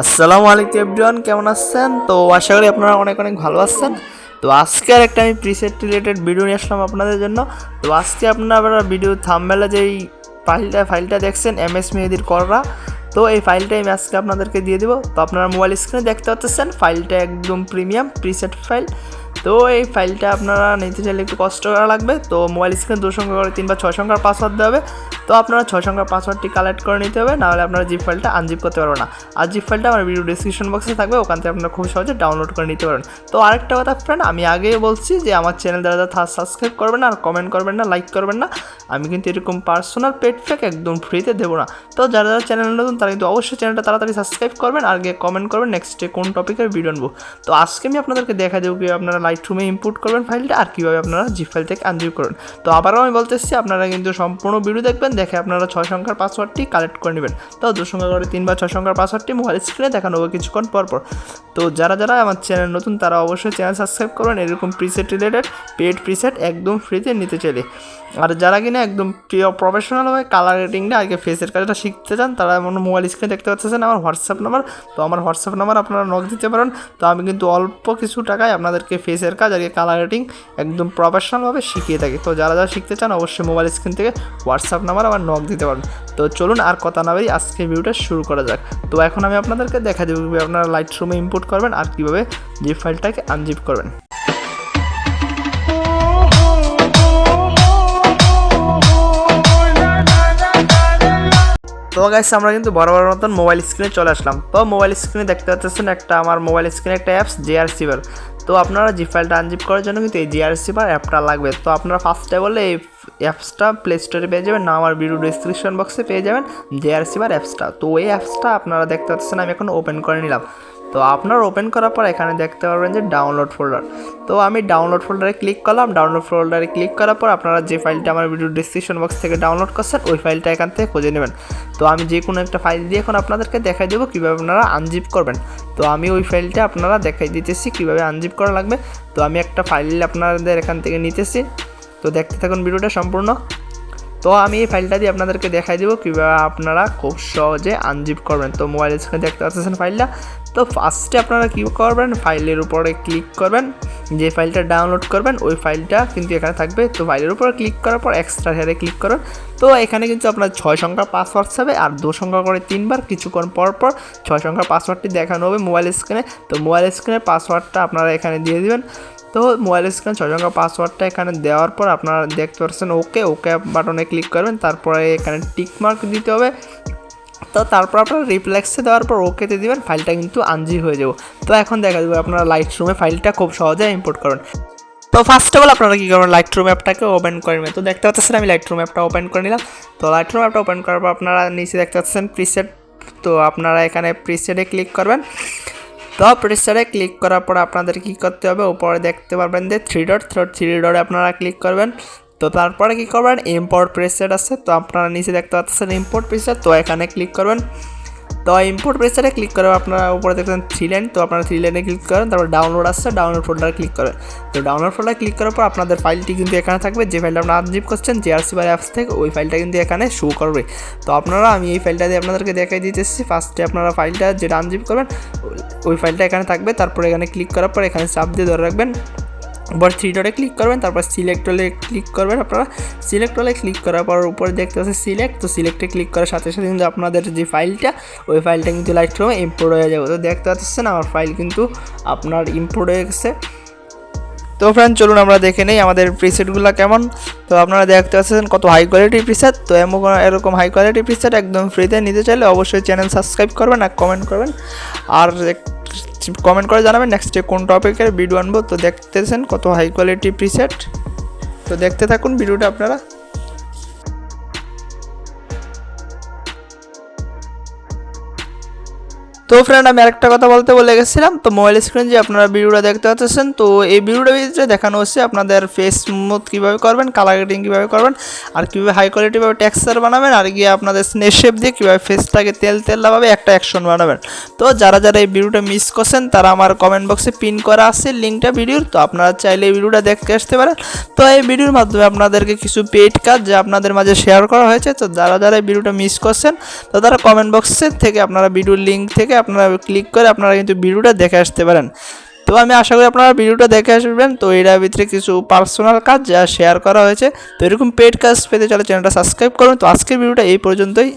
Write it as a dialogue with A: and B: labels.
A: আসসালামু আলাইকুম এভরিওয়ান, কেমন আছেন? তো আশা করি আপনারা অনেক অনেক ভালো আছেন। তো আজকে আর একটা আমি প্রিসেট রিলেটেড ভিডিও নিয়ে আসলাম আপনাদের জন্য। তো আজকে আপনারা ভিডিও থামবেলা যেই ফাইলটা ফাইলটা দেখছেন এম এস মেহেদির কররা তো এই ফাইলটা আমি আজকে আপনাদেরকে দিয়ে দিব। তো আপনারা মোবাইল স্ক্রিনে দেখতে পাচ্ছেন ফাইলটা একদম প্রিমিয়াম প্রিসেট ফাইল তো এই ফাইলটা আপনারা নিতে চাইলে একটু কষ্ট করা লাগবে। তো মোবাইল স্ক্রিনে দু সংখ্যা করে তিন বা ছয় সংখ্যার পাসওয়ার্ড দেওয়া হবে। তো আপনারা ছয় সংখ্যার পাসওয়ার্ডটি কালেক্ট করে নিতে হবে, নাহলে আপনারা জিপ ফাইলটা আনজিপ করতে পারবেন না। আর জিপ ফাইলটা আমার ভিডিও ডিসক্রিপশন বক্সে থাকবে, ওখান থেকে আপনারা খুব সহজে ডাউনলোড করে নিতে পারেন তো আরেকটা কথা ফ্রেন্ড আমি আগেই বলছি যে আমার চ্যানেল যারা সাবস্ক্রাইব করবেন না, আর কমেন্ট করবেন না লাইক করবেন না আমি কিন্তু এরকম পার্সোনাল পেড ফ্যাক একদম ফ্রিতে দেবো না। তো যারা যারা চ্যানেল নতুন, তারা কিন্তু অবশ্যই চ্যানেলটা তাড়াতাড়ি সাবস্ক্রাইব করবেন আর গিয়ে কমেন্ট করবেন নেক্সট ডে কোন টপিকের ভিডিও আনব। তো আজকে আমি আপনাদেরকে দেখা দেবো কি আপনারা লাইট রুমে ইম্পোর্ট করবেন ফাইলটা আর কীভাবে আপনারা জিপ ফাইল থেকে আনজিপ করবেন তো আবারও আমি বলতে এসেছি, আপনারা কিন্তু সম্পূর্ণ ভিডিও দেখবেন, দেখে আপনারা ছয় সংখ্যার পাসওয়ার্ডটি কালেক্ট করে নেবেন। তো দু সংখ্যা করে তিন বা ছয় সংখ্যার পাসওয়ার্ডটি মোবাইল স্ক্রিনে দেখানো হবে কিছুক্ষণ পর পর। তো যারা যারা আমার চ্যানেল নতুন, তারা অবশ্যই চ্যানেল সাবস্ক্রাইব করবেন, এরকম প্রিসেট রিলেটেড পেড প্রিসেট একদম ফ্রিতে নিতে চাইলে। আর যারা কিনা একদম প্রিয় প্রফেশনাল হয় কালার রেটিংটা আগে ফেসের কাজটা শিখতে চান, তারা এমন মোবাইল স্ক্রিনে দেখতে পাচ্ছেন, আমার হোয়াটসঅ্যাপ নাম্বার তো আমার হোয়াটসঅ্যাপ নাম্বার আপনারা নক দিতে পারেন। তো আমি কিন্তু অল্প কিছু টাকায় আপনাদেরকে ফেসের কাজ, আগে কালার রেটিং একদম প্রফেশনালভাবে শিখিয়ে থাকি। তো যারা যারা শিখতে চান, অবশ্যই মোবাইল স্ক্রিন থেকে হোয়াটসঅ্যাপ নাম্বার আমার নক দিতে পারেন। তো চলুন আর কথা না বেরিয়ে আজকে ভিডিওটা শুরু করা যাক। তো এখন আমি আপনাদেরকে দেখা দেবো কীভাবে আপনারা লাইট রুমে ইম্পোর্ট করবেন আর কীভাবে জিপ ফাইলটাকে আনজিপ করবেন। তো গাইস, আমরা কিন্তু বড় মতন মোবাইল স্ক্রিনে চলে আসলাম। তো মোবাইল স্ক্রিনে দেখতে পাচ্ছেন একটা আমার মোবাইল স্ক্রিনে একটা অ্যাপস জিআর সিভার তো আপনারা জি ফাইলটা আনজিপ করার জন্য কিন্তু এই জিআর সিভার অ্যাপটা লাগবে। তো আপনারা ফার্স্টে বলে এই অ্যাপসটা প্লে স্টোরে পেয়ে যাবেন। না আমার ভিডিও ডিসক্রিপশন বক্সে পেয়ে যাবেন জিআর সিভার অ্যাপসটা তো ওই অ্যাপসটা আপনারা দেখতে পাচ্ছেন, আমি এখন ওপেন করে নিলাম। তো আপনার ওপেন করার পর এখানে দেখতে পারবেন যে ডাউনলোড ফোল্ডার তো আমি ডাউনলোড ফোল্ডারে ক্লিক করলাম ডাউনলোড ফোল্ডারে ক্লিক করার পর আপনারা যে ফাইলটা আমার ভিডিও ডিসক্রিপশন বক্স থেকে ডাউনলোড করছেন, ওই ফাইলটা এখান থেকে খুঁজে নেবেন। তো আমি যে কোনো একটা ফাইল দিয়ে এখন আপনাদেরকে দেখাই দেবো কীভাবে আপনারা আনজিপ করবেন। তো আমি ওই ফাইলটা আপনারা দেখাই দিতেছি কীভাবে আনজিপ করা লাগবে। তো আমি একটা ফাইল আপনাদের এখান থেকে নিতেছি। তো দেখতে থাকুন ভিডিওটা সম্পূর্ণ। তো আমি এই ফাইলটা দিয়ে আপনাদেরকে দেখাই দেবো কীভাবে আপনারা খুব সহজে আনজিপ করবেন। তো মোবাইল স্ক্রিনে দেখতে পাচ্ছেন ফাইলটা তো ফার্স্টে আপনারা কী করবেন? ফাইলের উপরে ক্লিক করবেন। যে ফাইলটা ডাউনলোড করবেন, ওই ফাইলটা কিন্তু এখানে থাকবে। তো ফাইলের উপরে ক্লিক করার পর এক্সট্রা হেয়ারে ক্লিক করুন। তো এখানে কিন্তু আপনার ছয় সংখ্যার পাসওয়ার্ড হবে আর দু সংখ্যা করে তিনবার কিছুক্ষণ পর পর ছয় সংখ্যার পাসওয়ার্ডটি দেখানো হবে মোবাইল স্ক্রিনে তো মোবাইল স্ক্রিনের পাসওয়ার্ডটা আপনারা এখানে দিয়ে দিবেন। তো মোবাইল স্ক্রিনে ছয় সংখ্যা পাসওয়ার্ডটা এখানে দেওয়ার পর আপনারা দেখতে পাচ্ছেন ওকে ওকে বাটনে ক্লিক করবেন, তারপরে এখানে টিক মার্ক দিতে হবে। তো তারপর আপনারা রিপ্লেক্সে দেওয়ার পর ওকেতে দিবেন ফাইলটা কিন্তু আনজি হয়ে যাব। তো এখন দেখা যাবে আপনারা লাইট রুমে ফাইলটা খুব সহজে ইম্পোর্ট করবেন তো ফার্স্ট অফ অল আপনারা কী করবেন লাইট রুম অ্যাপটাকে ওপেন করে নেবেন। তো দেখতে পাচ্ছেন, আমি লাইট রুম অ্যাপটা ওপেন করে নিলাম। তো লাইট রুম অ্যাপটা ওপেন করার পর আপনারা নিচে দেখতে পাচ্ছেন প্রিসেট তো আপনারা এখানে প্রিসেটে ক্লিক করবেন। তো প্রেসারে ক্লিক করার পর আপনাদের কী করতে হবে? উপরে দেখতে পারবেন যে থ্রি ডট থ্রি ডটে আপনারা ক্লিক করবেন। তো তারপরে কী করবেন? ইম্পোর্ট প্রেসার আছে, তো আপনারা নিচে দেখতে পাচ্ছেন ইম্পোর্ট প্রেসার তো এখানে ক্লিক করবেন। তো ইম্পোর্ট প্রেসারে ক্লিক করে আপনারা উপরে দেখবেন থ্রি লাইন তো আপনারা থ্রি লাইনে ক্লিক করেন, তারপর ডাউনলোড আসছে ডাউনলোড ফোল্ডারে ক্লিক করেন। তো ডাউনলোড ফোল্ডারে ক্লিক করার পর আপনাদের ফাইলটি কিন্তু এখানে থাকবে, যে ফাইলটা আপনারা আনজিপ করছেন জিআরসি বা অ্যাপস থেকে ওই ফাইলটা কিন্তু এখানে শো করবে। তো আপনারা, আমি এই ফাইলটা দিয়ে আপনাদেরকে দেখাই দিতেছি ফার্স্টে আপনারা ফাইলটা যেটা আনজিপ করবেন, ওই ফাইলটা এখানে থাকবে, তারপর এখানে ক্লিক করার পর এখানে চাপ দিয়ে ধরে রাখবেন। এবার থ্রি ডটে ক্লিক করবেন, তারপর সিলেক্ট হলে ক্লিক করবেন আপনারা। সিলেক্ট হলে ক্লিক করার পর উপরে দেখতে পাচ্ছেন সিলেক্ট তো সিলেক্টে ক্লিক করার সাথে সাথে কিন্তু আপনাদের যে ফাইলটা ওই ফাইলটা কিন্তু লাইট রুমে ইম্পোর্ট হয়ে যাবে। তো দেখতে পাচ্ছেন আমার ফাইল কিন্তু আপনার ইম্পোর্ট হয়ে গেছে। তো ফ্রেন্ড চলুন আমরা দেখে নেই আমাদের প্রিসেটগুলো কেমন। তো আপনারা দেখতে পাচ্ছেন কত হাই কোয়ালিটি প্রিসেট তো এমন এরকম হাই কোয়ালিটি প্রিসেট একদম ফ্রিতে নিতে চাইলে অবশ্যই চ্যানেল সাবস্ক্রাইব করবেন আর কমেন্ট করবেন। আর কমেন্ট করে জানাবেন। নেক্সটে কোন টপিকের ভিডিও আনব? তো দেখতেছেন কত হাই কোয়ালিটি প্রিসেট তো দেখতে থাকুন ভিডিওটা আপনারা। তো ফ্রেন্ড আমি আরেকটা কথা বলতে বলে গেছিলাম। তো মোবাইল স্ক্রিন যে আপনারা ভিডিওটা দেখতে পাচ্ছেন, তো এই ভিডিওটার ভিতরে দেখানো হচ্ছে আপনাদের ফেস স্মুথ কীভাবে করবেন কালার গ্রেডিং কীভাবে করবেন, আর কীভাবে হাই কোয়ালিটিভাবে টেক্সচার বানাবেন, আর গিয়ে আপনাদের স্নেক শেপ দিয়ে কীভাবে ফেসটাকে তেল তেলাভাবে একটা অ্যাকশন বানাবেন। তো যারা যারা এই ভিডিওটা মিস করছেন, তারা আমার কমেন্ট বক্সে পিন করা আছে লিঙ্কটা ভিডিওর, তো আপনারা চাইলে এই ভিডিওটা দেখতে আসতে পারেন। তো এই ভিডিওর মাধ্যমে আপনাদেরকে কিছু পেড কাজ যা আপনাদের মাঝে শেয়ার করা হয়েছে, তো যারা যারা এই ভিডিওটা মিস করছেন, তো তারা কমেন্ট বক্সের থেকে আপনারা ভিডিওর লিঙ্ক থেকে আপনারা ক্লিক করে আপনারা কিন্তু ভিডিওটা দেখে আসতে পারেন। তো আমি আশা করি আপনারা ভিডিওটা দেখে আসবেন। তো এটার ভিতরে কিছু পার্সোনাল কাজ যা শেয়ার করা হয়েছে। তো এরকম পেড কাজ পেতে চলে চ্যানেলটা সাবস্ক্রাইব করুন। তো আজকের ভিডিওটা এই পর্যন্তই।